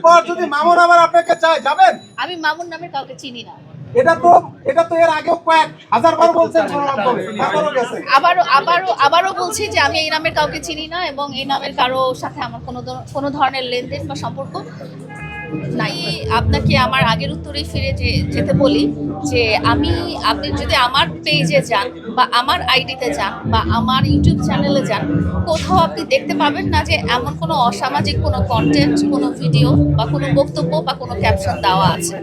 পর যদি মামুন আবার আপনাকে চায় যাবেন? আমি মামুন নামের কাউকে চিনি না। এটা তো এটা তো এর আগেও কয়েক হাজার বার বলছেন গণমাধ্যমে তারপরও গেছে। আবারও আবারও আবারও বলছি যে আমি এই নামের কাউকে চিনি না এবং এই নামের কারও সাথে আমার কোনো ধর- কোনো ধরনের লেনদেন বা সম্পর্ক নাই আপনাকে আমার আগের উত্তরেই ফিরে যে, যেতে বলি যে, আমি, আপনি যদি আমার পেজে যান বা আমার আইডিতে যান বা আমার ইউটিউব চ্যানেলে যান, কোথাও আপনি দেখতে পাবেন না যে এমন কোনো অসামাজিক কোনো কন্টেন্ট কোনো ভিডিও বা কোনো বক্তব্য বা কোনো ক্যাপশন দেওয়া আছে।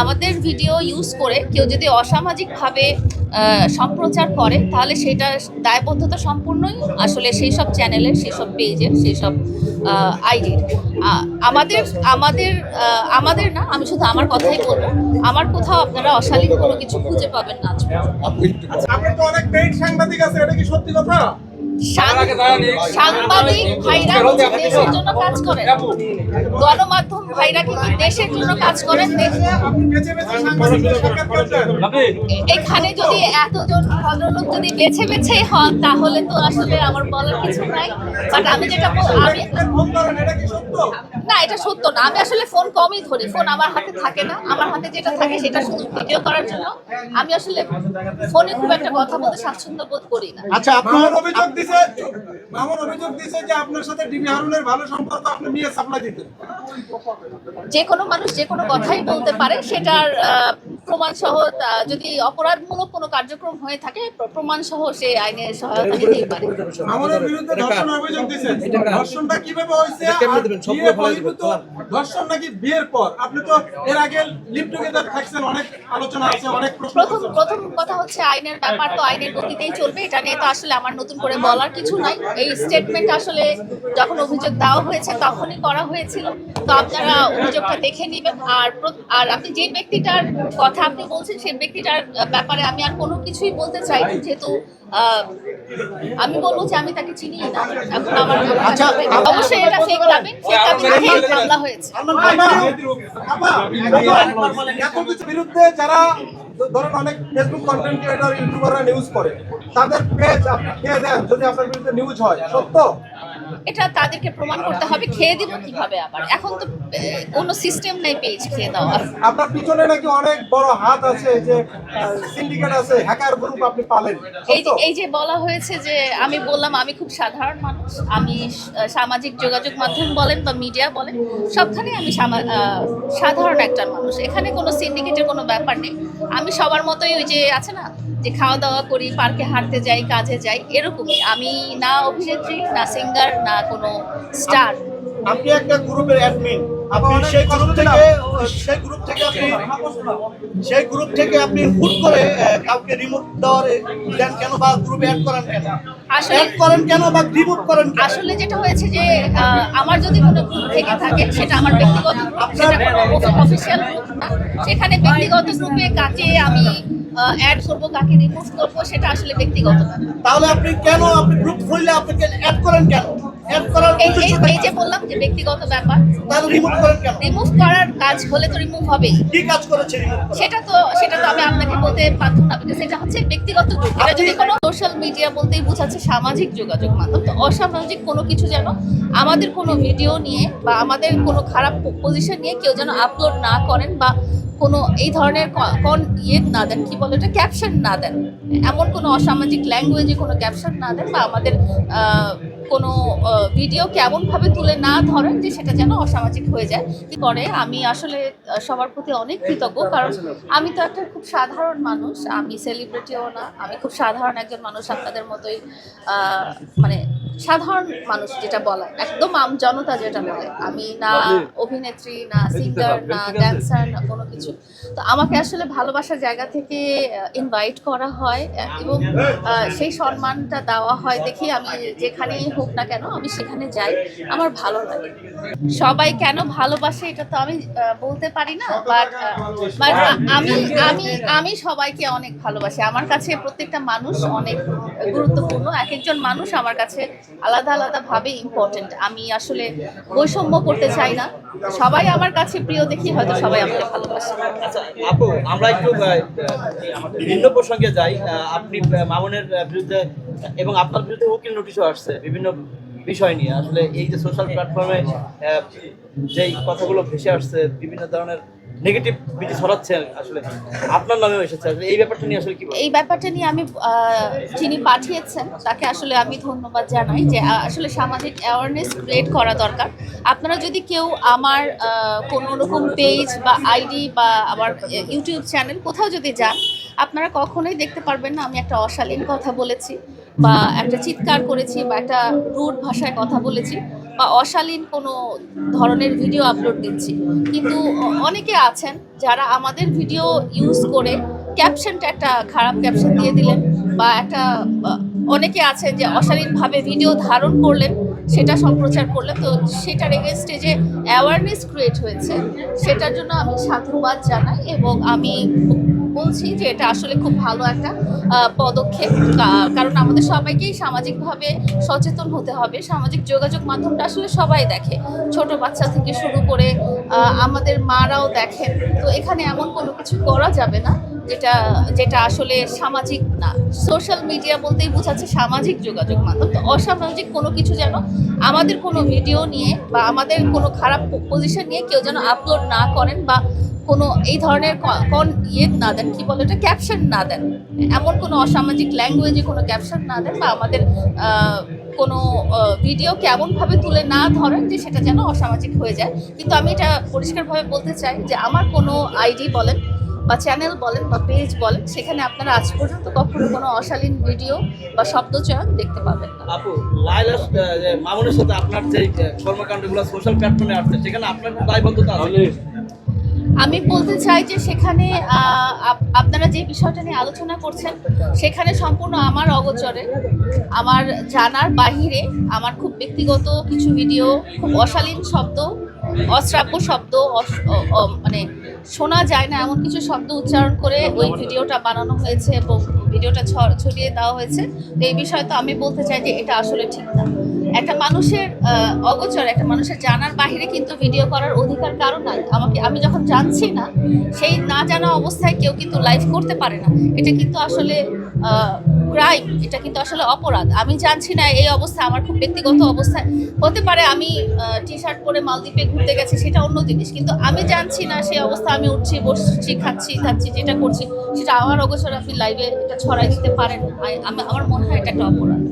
আমাদের ভিডিও ইউজ করে কেউ যদি অসামাজিকভাবে সম্প্রচার করে, তাহলে সেটা দায়বদ্ধতা সম্পূর্ণই আসলে সেই সব চ্যানেলের সেই সব পেজের সেই সব আইডির আমাদের আমাদের আহ, আমাদের না আমি শুধু আমার কথাই বলব। আমার কোথাও আপনারা অশালীন কোনো কিছু খুঁজে পাবেন না আপনি তো অনেক পেইড সাংবাদিক আছে এটা কি সত্যি কথা? সাংবাদিক ভাইরা দেশের জন্য কাজ করেন। গণমাধ্যম ভাইরা কিন্তু দেশের জন্য কাজ করেন? এখানে যদি এতজন ভদ্রলোক যদি বেছে বেছে হন তাহলে তো আসলে আমার বলার কিছু নাই। বাট আমি যেটা বল- আমি ফোন করেন এটা কি সত্য? না এটা সত্য না। আমি আসলে ফোন কমই ধরি। ফোন আমার হাতে থাকে না। আমার হাতে যেটা থাকে সেটা শুধু ভিডিও করার জন্য। আমি আসলে ফোনে খুব একটা কথা বলতে স্বাচ্ছন্দ্য বোধ করি না। আচ্ছা আপনার অভিযোগ দিছে মামুন অভিযোগ দিয়েছে যে আপনার সাথে ডিবি হারুনের ভালো সম্পর্ক আপনি নিয়ে সাপ্লাই দিতেন। যে কোনো মানুষ যে কোনো কথাই বলতে পারে, সেটার প্রমাণ সহ যদি অপরাধমূলক কোনো কার্যক্রম হয়ে থাকে প্রমাণ সহ সে আইনের সহায়তা নিতেই পারে। মামুনের বিরুদ্ধে ধর্ষণের অভিযোগ দিছে। ধর্ষণটা কীভাবে হয়েছে? ধর্ষণ নাকি বিয়ের পর? আপনি তো এর আগে লিভ টুগেদার থাকছেন অনেক আলোচনা আছে অনেক প্রশ্ন প্রথম প্রথম কথা হচ্ছে আইনের ব্যাপার তো আইনের গতিতেই চলবে এটা নিয়ে তো আসলে আমার নতুন করে বলার কিছু নাই। এই স্টেটমেন্ট আসলে যখন অভিযোগ দেওয়া হয়েছে তখনই করা হয়েছিল। তো আপনারা অভিযোগটা দেখে নেবেন। আর আর আপনি যে ব্যক্তিটার কথা আপনি বলছেন সেই ব্যক্তিটার ব্যাপারে আমি আর কোনো কিছুই বলতে চাই যেহেতু আমি বলব যে আমি তাকে চিনি না। এখন আমার আচ্ছা, অবশ্যই এটা ফেক মামলা হয়েছে। এত কিছু বিরুদ্ধে যারা ধরেন অনেক ফেসবুক কন্টেন্ট ক্রিয়েটর ইউটিউবাররা নিউজ করে তাদের পেজ আপনি খেয়ে দেন যদি আপনার বিরুদ্ধে নিউজ হয় সত্য? এটা তাদেরকে প্রমাণ করতে হবে খেয়ে দিব কীভাবে আবার? এখন তো কোনো সিস্টেম নাই পেজ খেয়ে দেওয়ার। আপনার পিছনে নাকি অনেক বড় হাত আছে যে সিন্ডিকেট আছে হ্যাকার গ্রুপ আপনি পালেন। এই যে এই যে বলা হয়েছে যে আমি বললাম আমি খুব সাধারণ মানুষ। আমি সামাজিক যোগাযোগ মাধ্যম বলেন বা মিডিয়া বলেন সবখানে আমি সাধারণ একটা মানুষ। এখানে কোনো সিন্ডিকেটের কোনো ব্যাপার নেই। আমি সবার মতোই ওই যে আছে না, যে খাওয়া দাওয়া করি, পার্কে হাঁটতে যাই, কাজে যাই, এরকমই। আমি না অভিনেত্রী, না সিঙ্গার না কোনো স্টার আপনি একটা গ্রুপের অ্যাডমিন আপনি সেই গ্রুপ থেকে সেই গ্রুপ থেকে আপনি সেই গ্রুপ থেকে আপনি হুট করে কাউকে রিমুভ দেওয়ার দেন কেন বা গ্রুপে অ্যাড করেন কেন আসলে অ্যাড করেন কেন বা রিমুভ করেন আসলে যেটা হয়েছে যে আমার যদি কোনো গ্রুপ থেকে থাকে সেটা আমার ব্যক্তিগত গ্রুপ অফিসিয়াল সেখানে ব্যক্তিগত গ্রুপে কাকে আমি অ্যাড করব কাকে রিমুভ করব সেটা আসলে ব্যক্তিগত তাহলে আপনি কেন আপনি গ্রুপ খুললে আপনাকে অ্যাড করেন কেন? এই? যে বললাম যে ব্যক্তিগত ব্যাপার রিমুভ করেন কেন? রিমুভ করার কাজ হলে তো রিমুভ হবেই। কি কাজ করেছে সেটা তো সেটা তো আমি আপনাকে বলতে পারতাম না বিকজ এটা হচ্ছে ব্যক্তিগত এটা যদি কোনো সোশ্যাল মিডিয়া বলতেই বোঝাচ্ছে সামাজিক যোগাযোগ মাধ্যম তো অসামাজিক কোনো কিছু যেন আমাদের কোনো ভিডিও নিয়ে বা আমাদের কোনো খারাপ পজিশন নিয়ে কেউ যেন আপলোড না করেন বা কোনো এই ধরনের কোন ইয়ে না দেন, কি বলে এটা ক্যাপশন না দেন। এমন কোনো অসামাজিক ল্যাঙ্গুয়েজে কোনো ক্যাপশন না দেন বা আমাদের কোনো ভিডিও কেমনভাবে তুলে না ধরেন যে সেটা যেন অসামাজিক হয়ে যায়। কি করে, আমি আসলে সবার প্রতি অনেক কৃতজ্ঞ। কারণ আমি তো একটা খুব সাধারণ মানুষ, আমি সেলিব্রিটিও না, আমি খুব সাধারণ একজন মানুষ, আপনাদের মতোই মানে সাধারণ মানুষ যেটা বলা একদম আম জনতা যেটা বলে। আমি না অভিনেত্রী না সিঙ্গার না ড্যান্সার না কোনো কিছু। তো আমাকে আসলে ভালোবাসার জায়গা থেকে ইনভাইট করা হয় এবং সেই সম্মানটা দেওয়া হয় দেখি আমি যেখানেই হোক না কেন আমি সেখানে যাই। আমার ভালো লাগে। সবাই কেন ভালোবাসে এটা তো আমি বলতে পারি না বাট বাট আমি আমি আমি সবাইকে অনেক ভালোবাসি। আমার কাছে প্রত্যেকটা মানুষ অনেক গুরুত্বপূর্ণ। এক একজন মানুষ আমার কাছে আলাদা আলাদা ভাবে ইম্পর্টেন্ট আমি আসলে বৈষম্য করতে চাই না। সবাই আমার কাছে প্রিয় দেখি, হয়তো সবাই আমাকে ভালোবাসে। আপু, আমরা একটু ভিন্ন প্রসঙ্গে যাই। আপনি মামুনের বিরুদ্ধে, এবং আপনার বিরুদ্ধে উকিল নোটিশও আসছে। বিভিন্ন বিষয় নিয়ে। আসলে এই যে সোশ্যাল প্ল্যাটফর্মে যেই কথাগুলো ভেসে আসছে, বিভিন্ন ধরনের নেগেটিভিটি ছড়াচ্ছে, আসলে আপনার নামেও এসেছে। আসলে এই ব্যাপারটা নিয়ে আসলে কি এই ব্যাপারটা নিয়ে আমি যিনি পাঠিয়েছেন, তাকে আসলে আমি ধন্যবাদ জানাই যে আসলে সামাজিক অ্যাওয়ারনেস ক্রিয়েট করা দরকার। আপনারা যদি কেউ আমার কোনো রকম পেজ বা আইডি বা আমার ইউটিউব চ্যানেল কোথাও যদি যান, আপনারা কখনোই দেখতে পারবেন না, আমি একটা অশালীন কথা বলেছি। বা একটা চিৎকার করেছি বা একটা রুড ভাষায় কথা বলেছি বা অশালীন কোনো ধরনের ভিডিও আপলোড দিচ্ছি। কিন্তু অনেকে আছেন যারা আমাদের ভিডিও ইউজ করে ক্যাপশনটা একটা খারাপ ক্যাপশন দিয়ে দিলেন বা একটা অনেকে আছেন যে অশালীনভাবে ভিডিও ধারণ করলেন, সেটা সম্প্রচার করলেন। তো সেটার এগেনস্টে যে অ্যাওয়ারনেস ক্রিয়েট হয়েছে, সেটার জন্য আমি সাধুবাদ জানাই এবং আমি বলছি যে এটা আসলে খুব ভালো একটা পদক্ষেপ। কারণ আমাদের সবাইকেই সামাজিকভাবে সচেতন হতে হবে। সামাজিক যোগাযোগ মাধ্যমটা আসলে সবাই দেখে। ছোট বাচ্চা থেকে শুরু করে আমাদের মারাও দেখেন। তো এখানে এমন কোনো কিছু করা যাবে না। যেটা যেটা আসলে সামাজিক না। সোশ্যাল মিডিয়া বলতেই বোঝাচ্ছে সামাজিক যোগাযোগ মাধ্যম। তো অসামাজিক কোনো কিছু যেন আমাদের কোনো ভিডিও নিয়ে বা আমাদের কোনো খারাপ পজিশন নিয়ে কেউ যেন আপলোড না করেন বা কোনো এই ধরনের কোন ইয়ে না দেন, কি বলে এটা ক্যাপশন না দেন। এমন কোনো অসামাজিক ল্যাঙ্গুয়েজে কোনো ক্যাপশন না দেন বা আমাদের কোনো ভিডিও কেমনভাবে তুলে না ধরেন যে সেটা যেন অসামাজিক হয়ে যায়। কিন্তু আমি এটা পরিষ্কারভাবে বলতে চাই যে আমার কোনো আইডি বলেন বা চ্যানেল বলেন বা পেজ বলেন সেখানে আপনারা আজ পর্যন্ত কখনো কোনো অশালীন ভিডিও বা শব্দচয়ন দেখতে পাবেন না। আপু লাইলা মামুনের সাথে আপনার যে কর্মকাণ্ডগুলো সোশ্যাল প্ল্যাটফর্মে আসছে সেখানে আপনার কোনো দায়বদ্ধতা আছে? আমি বলতে চাই যে সেখানে আপ- আপনারা যে বিষয়টা নিয়ে আলোচনা করছেন সেখানে সম্পূর্ণ আমার অগোচরে আমার জানার বাহিরে আমার খুব ব্যক্তিগত কিছু ভিডিও খুব অশালীন শব্দ অশ্রাব্য শব্দ মানে শোনা যায় না, এমন কিছু শব্দ উচ্চারণ করে ওই ভিডিওটা বানানো হয়েছে এবং ভিডিওটা ছড়িয়ে দেওয়া হয়েছে। তো এই বিষয়ে তো আমি বলতে চাই যে এটা আসলে ঠিক না। একটা মানুষের অগোচর, একটা মানুষের জানার বাহিরে কিন্তু ভিডিও করার অধিকার কারণ নাই। আমাকে, আমি যখন জানছি না, সেই না জানা অবস্থায় কেউ কিন্তু লাইভ করতে পারে না। এটা কিন্তু আসলে ক্রাইম এটা কিন্তু আসলে অপরাধ। আমি জানছি না এই অবস্থা, আমার খুব ব্যক্তিগত অবস্থায় হতে পারে আমি টি শার্ট পরে মালদ্বীপে ঘুরতে গেছি, সেটা অন্য জিনিস। কিন্তু আমি জানছি না সেই অবস্থা, আমি উঠছি, বসছি, খাচ্ছি খাচ্ছি যেটা করছি, সেটা আমার অগোচর আপনি লাইভে এটা ছড়াই দিতে পারেন। আমার মনে হয় এটা একটা অপরাধ।